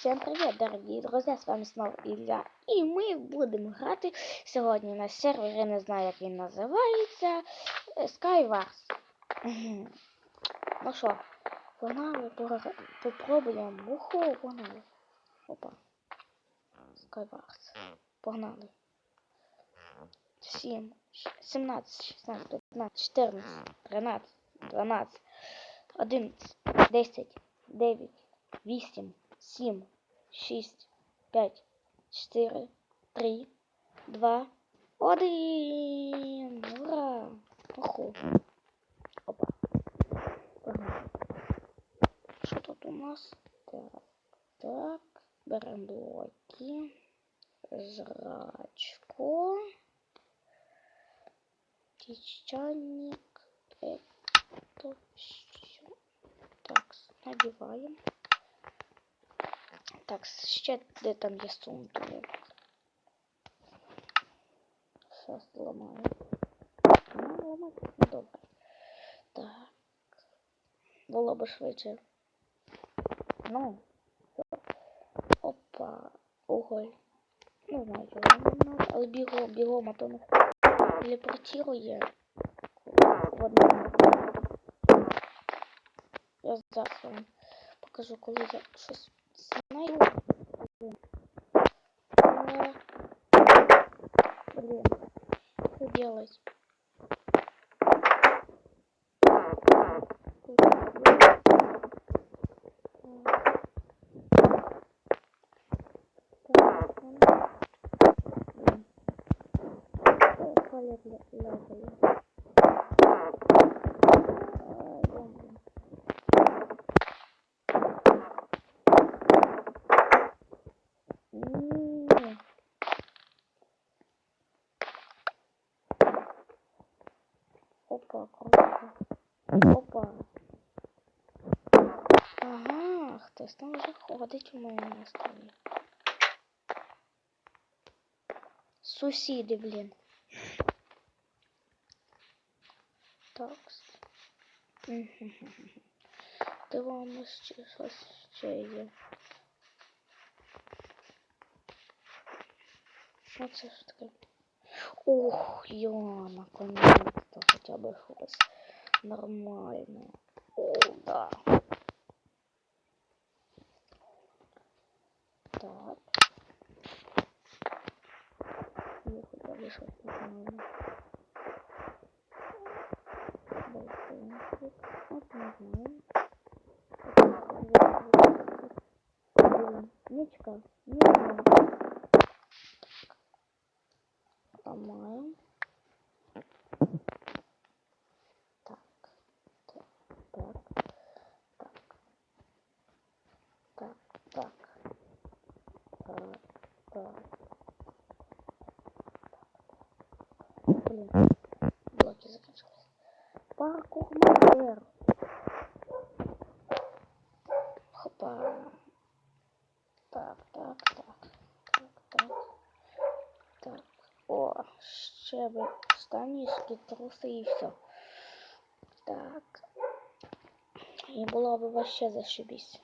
Всем привет, дорогие друзья, с вами снова Илья. І ми будемо грати сьогодні на сервері, не знаю, як він називається. е, Skywars. Ну що, погнали, попробуємо. Уху, погнали. Опа. Skywars. Погнали. 7, 17, 16, 15, 14, 13, 12, 11, 10, 9, 8, 7, 6, 5, 4, 3, 2, 1. Ура! Оху. Опа. Що тут у нас? Так, так. Беремо блоки. Жрачку. Песчаник. Это все. Так, надеваем. Так, ще де там є сундук. Зараз ламаю. Ну, ламати не добре. Так. Було б швидше. Ну. все. Опа. Уголь. Не знаю, чого нам надо, але бігом, бігом, а то нас телепортирує. в одному. Я зараз вам покажу, коли я щось знаю. Блин, что делать? Опа, круто. Опа. Ага, хтось там вже ходить у мене на столі. Сусіди, блін. Так. Дивимось, чи щось ще є. Що це ж таке? Ух, я наконец-то хотя бы щось нормальне. О, да. Так. Бы щось нормальне. Балкончик. От не знаю. Нічка, не знаю. Так, так, так, так, так, так, так, так. Блин, блоки заканчивались. Паркур модер. Хопа. Так, так, так, так, так, так. О, ще би штанішки, труси і все. Так. І було б вообще зашибісь.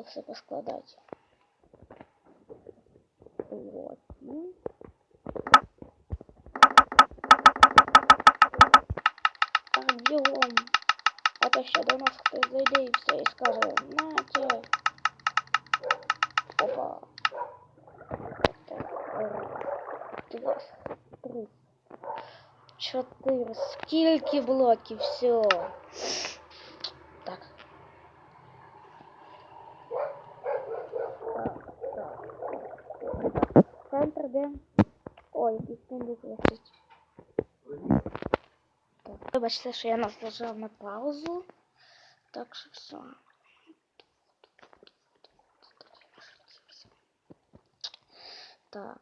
Надо все поскладать. Вот. Ну. Так, бігом. А то ще до нас хтось зайде і все і скаже, нате. Опа. Так, раз, два, три, чотири. Скільки блоків, все. Сундук лежить. Так, вибачте, що я нас зажав на паузу. Так що все. Так.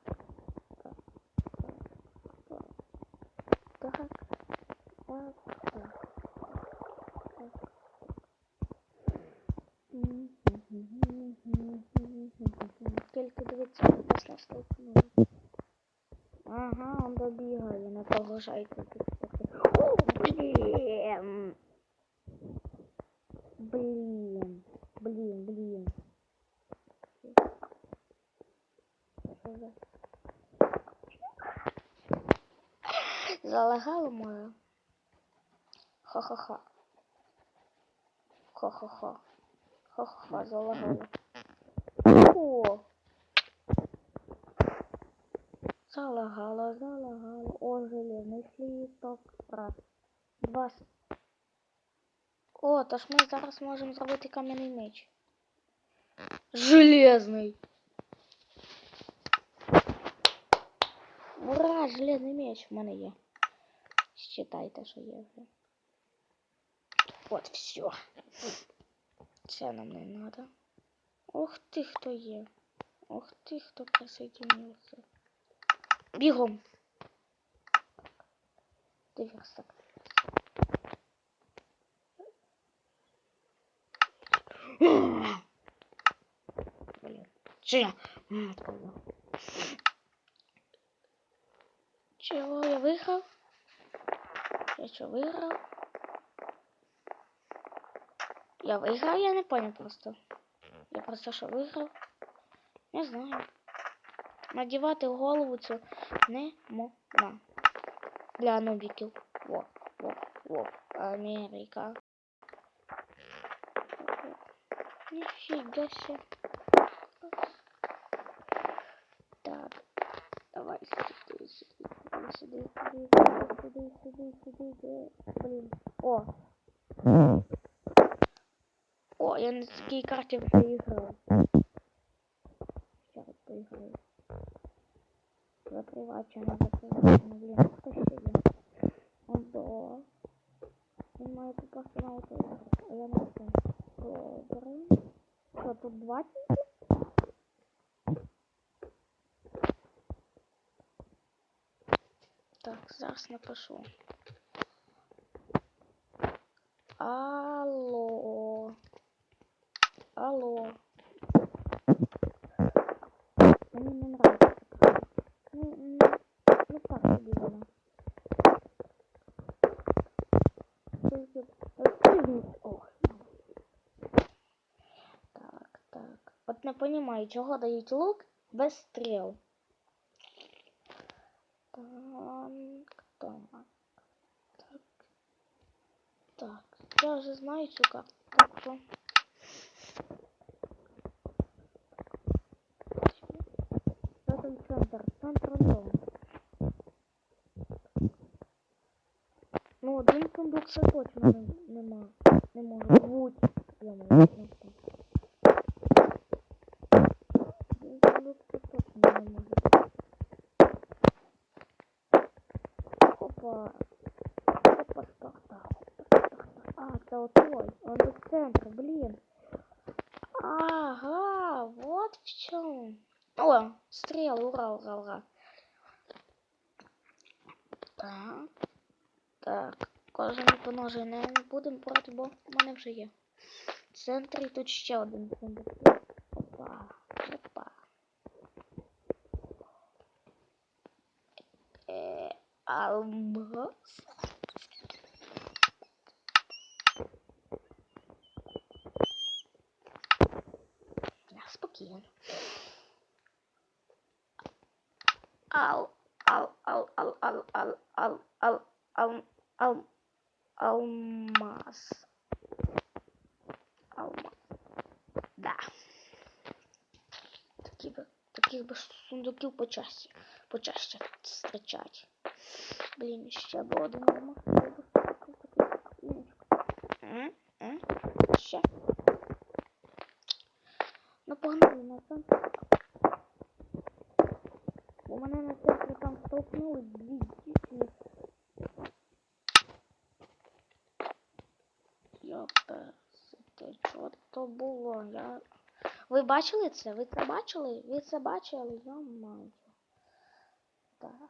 Так. Так. Так. Так. продолжает О, блин! Блин, блин, блин. Залагала моя. Ха-ха-ха. Ха-ха-ха. Ха-ха-ха, залагала. О! Залагала, залагала О, железний сліток. Раз. Два. с- О, то ж ми зараз можемо зробити кам'яний меч. Железний. Ура, железний меч в мене є. Считайте, що є вже. От все. Це нам не надо. Ох ти, хто є. Ох ти, хто присоединился. Бігом. Диверсак. Блин. Че? М, откуда? Чего я выиграл? Я что, выиграл? Я выиграл, я не понял просто. Я просто що виграв? Не знаю. Надівати в голову цю не можна. для нубиків. Во, во, во. Америка. Нифига себе. Так. Давай сюда, сюда, Блин. О. О, я на такие карте проиграл. Закривати, не закривати, ну блін, хто ще є? Ондо. Він має попасти на отой іграти, а я не знаю. Добре. Що, тут 20? Так, зараз напишу. Алло. Алло. Понимаю, чого дають лук без стріл. Так, так. Так. Так, я вже знаю цю карту. Що там центр? Центр дом. Ну, один сундук це точно не, нема. Не може бути. Я можу це точно не може бути. Опа. Опа, Спартак. А, це отой. Он до центра, блин. Ага, вот в чем. О, стрел, ура, ура, ура. Так. Так. Кожані поножі не будемо брати, бо в мене вже є. В центрі тут ще один сундук. Е, алмаз. Я спокійно. Ал, ал, ал, ал, ал, ал, ал, ал, ал, ал, алмаз. Алмаз. Да. Такі би, таких би сундуків почаще, почаще зустрічати. Блін, ще б один? М? Ще. Ну погнали на центр. У мене на центрі там столкнули дві дівчини. Йопе, це що то було? Я... Ви бачили це? Ви це бачили? Ви це бачили? Я маю. Так,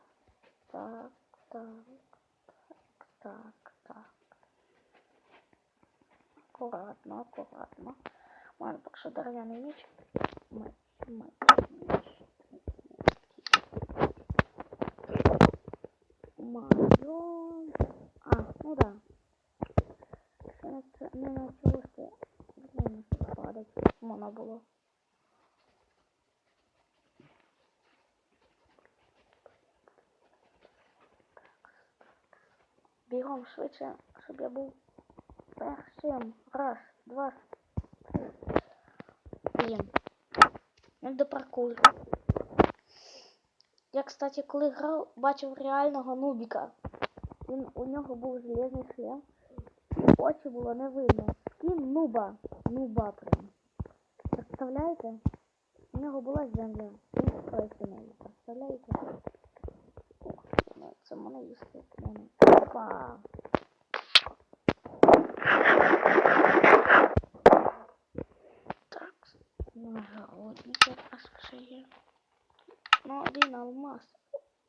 так, так, так, так. Аккуратно, аккуратно. Ладно, ну так що дерев'яний ніч. Ми, ми. Бігом швидше, щоб я був першим. Раз, два, три. Блін. Не до. Я, кстати, коли грав, бачив реального нубіка. Він, у нього був железний шлем. Очі було не видно. Скін нуба. Нуба прям. Представляєте? У нього була земля. Він нею. Представляєте? Ну, це мене їсти. алмаз.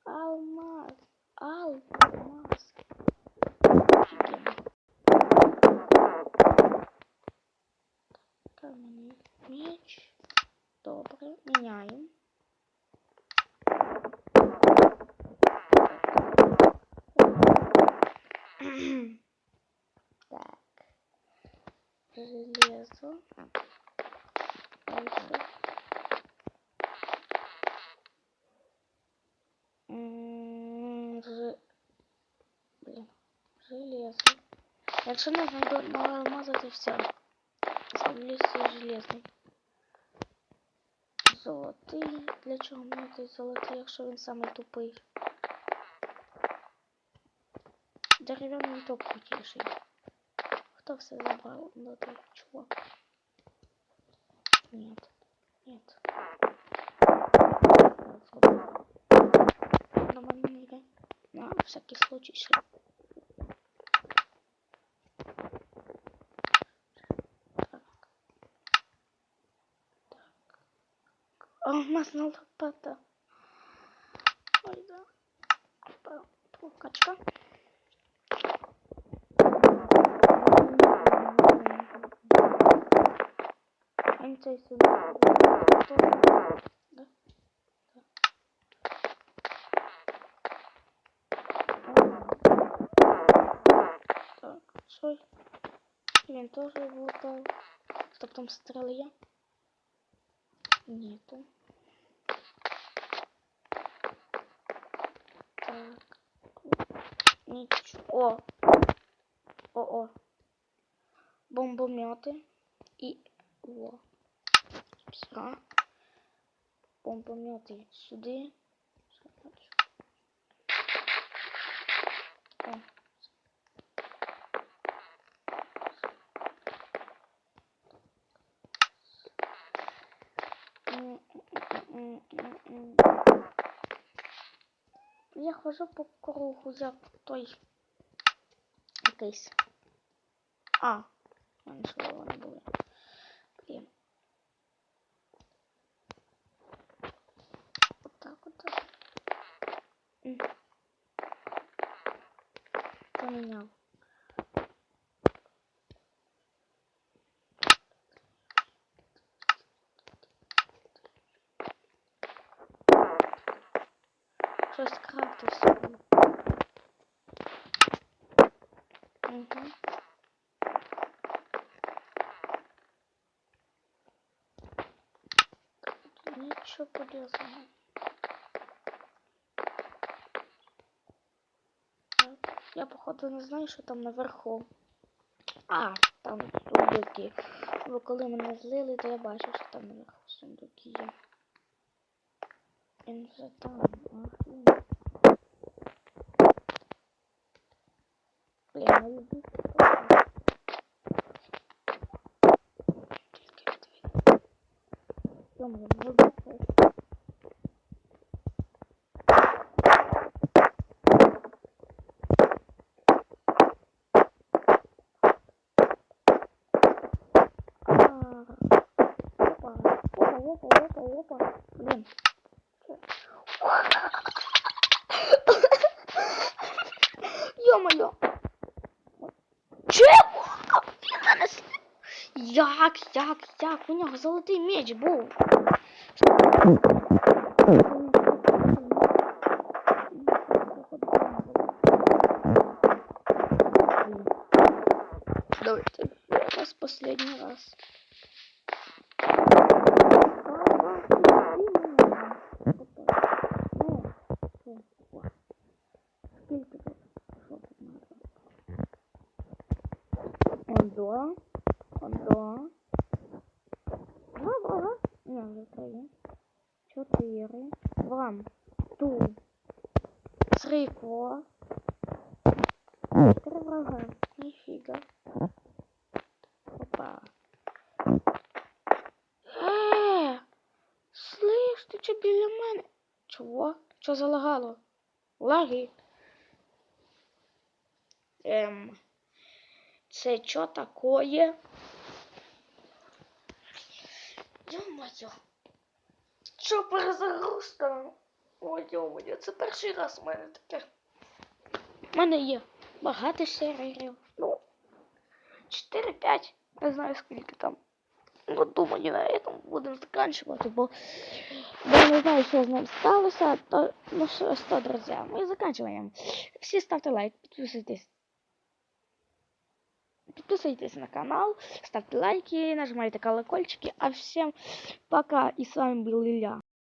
Алмаз. Алмаз. Офігенно. Кам'яний меч. Добре, міняємо. так. Железо. Якщо не знайду новий алмаз, то все. Зроблю все железний. Золотий. Для чого мені той золотий, якщо він самий тупий? Дерев'яний топ крутіший. Хто все забрав? Ну, той чувак. Нет. Нет. Нормально не играй. На всякий случай еще. А у нас на лопата. Ой, да. Опа, Прокачка. Он цей сюди. Да? Да. Так, стой. Він теж влутав. Стоп, там стріли є? Нету. Ничего. О, о. Бомбомети. І. О. Все. Бомбомети сюди. О. хожу по кругу, як той якийсь. А, ж вони були. Блін. Отак, отак. Поміняв. Щось крафтив собі. Угу. Ничего полезного. Я походу не знаю, що там наверху. А, там сундуки. Бо коли мене злили, то я бачив, що там наверху сундуки є. Він вже там. А, Опа, опа, опа, опа, опа. Блин. Ё-моё. Чего? Він мене слив. Як, як, як? У нього золотий меч був. Давайте раз последний раз. 4, вам ту шрико. Три врага. Нифига. Опа. Е, слиш, ти чо біля мене? Чого? Що залагало? Лаги. эм Це чо такое? Ё-моё Що перезагрузка? Ой, ё-моё, це перший раз у мене таке. У мене є багато серверів. Ну, 4-5. Не знаю скільки там. Ну, думаю, на этом будемо заканчивати, бо, бо я не знаю, що з ним сталося. То, ну що, що, друзі, ми заканчиваємо. Всі ставте лайк, підписуйтесь. Подписывайтесь на канал, ставьте лайки, нажимайте колокольчики. А всем пока. И с вами был Илья.